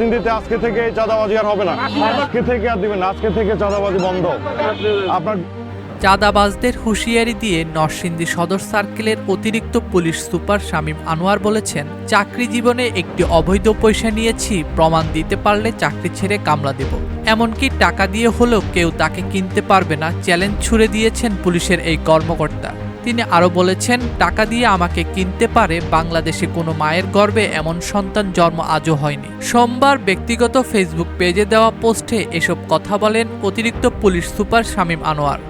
নরসিংদীতে আজকে থেকে চাঁদাবাজি আর হবে না। আজকে থেকে আর দিবেন আজকে থেকে চাঁদাবাজি বন্ধ। আপনার চাঁদাবাজদের হুঁশিয়ারি দিয়ে নরসিংদী সদর সার্কেলের অতিরিক্ত পুলিশ সুপার শামীম আনোয়ার বলেছেন, চাকরি জীবনে একটি অবৈধ পয়সা নিয়েছি, প্রমাণ দিতে পারলে চাকরি ছেড়ে কামলা দেব। এমনকি টাকা দিয়ে হলেও কেউ তাকে কিনতে পারবে না, চ্যালেঞ্জ ছুড়ে দিয়েছেন পুলিশের এই কর্মকর্তা। তিনি আরও বলেছেন, টাকা দিয়ে আমাকে কিনতে পারে বাংলাদেশে কোনো মায়ের গর্বে এমন সন্তান জন্ম আজও হয়নি। সোমবার ব্যক্তিগত ফেসবুক পেজে দেওয়া পোস্টে এসব কথা বলেন অতিরিক্ত পুলিশ সুপার শামীম আনোয়ার।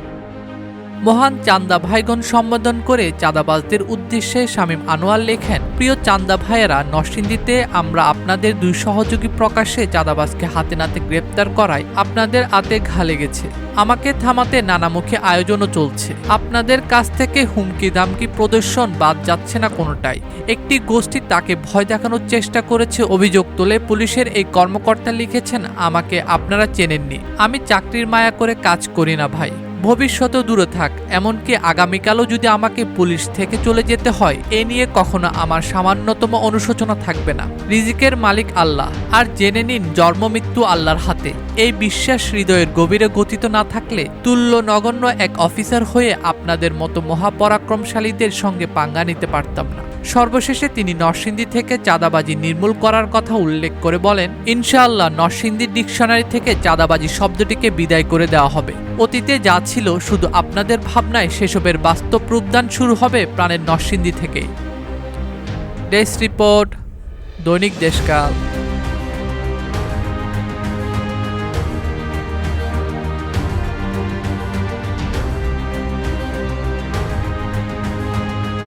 মহান চান্দা ভাইগণ সম্বোধন করে চাঁদাবাজদের উদ্দেশ্যে শামীম আনোয়ার লেখেন, প্রিয় চান্দা ভাইয়েরা, নরসিংদীতে আমরা আপনাদের দুই সহযোগী প্রকাশ্যে চাঁদাবাজকে হাতে নাতে গ্রেপ্তার করায় আপনাদের আতে ঘা লেগেছে। আমাকে থামাতে নানামুখী আয়োজনও চলছে। আপনাদের কাছ থেকে হুমকি দামকি প্রদর্শন বাদ যাচ্ছে না কোনোটাই। একটি গোষ্ঠী তাকে ভয় দেখানোর চেষ্টা করেছে অভিযোগ তুলে পুলিশের এই কর্মকর্তা লিখেছেন, আমাকে আপনারা চেনেননি। আমি চাকরির মায়া করে কাজ করি না ভাই। ভবিষ্যতেও দূরে থাক, এমনকি আগামীকালও যদি আমাকে পুলিশ থেকে চলে যেতে হয়, এ নিয়ে কখনো আমার সামান্যতম অনুশোচনা থাকবে না। রিজিকের মালিক আল্লাহ, আর জেনে নিন জন্ম মৃত্যু আল্লাহর হাতে। এই বিশ্বাস হৃদয়ের গভীরে গতিত না থাকলে তুল্য নগণ্য এক অফিসার হয়ে আপনাদের মতো মহাপরাক্রমশালীদের সঙ্গে পাঙ্গা নিতে পারতাম না। সর্বশেষে তিনি নরসিংদী থেকে চাঁদাবাজি নির্মূল করার কথা উল্লেখ করে বলেন, ইনশাআল্লাহ নরসিংদী ডিকশনারি থেকে চাঁদাবাজি শব্দটিকে বিদায় করে দেওয়া হবে। অতীতে যা ছিল শুধু আপনাদের ভাবনায় সেসবের বাস্তব রূপদান শুরু হবে প্রাণের নরসিংদী থেকে ডেস্ক রিপোর্ট, দৈনিক দেশকাল।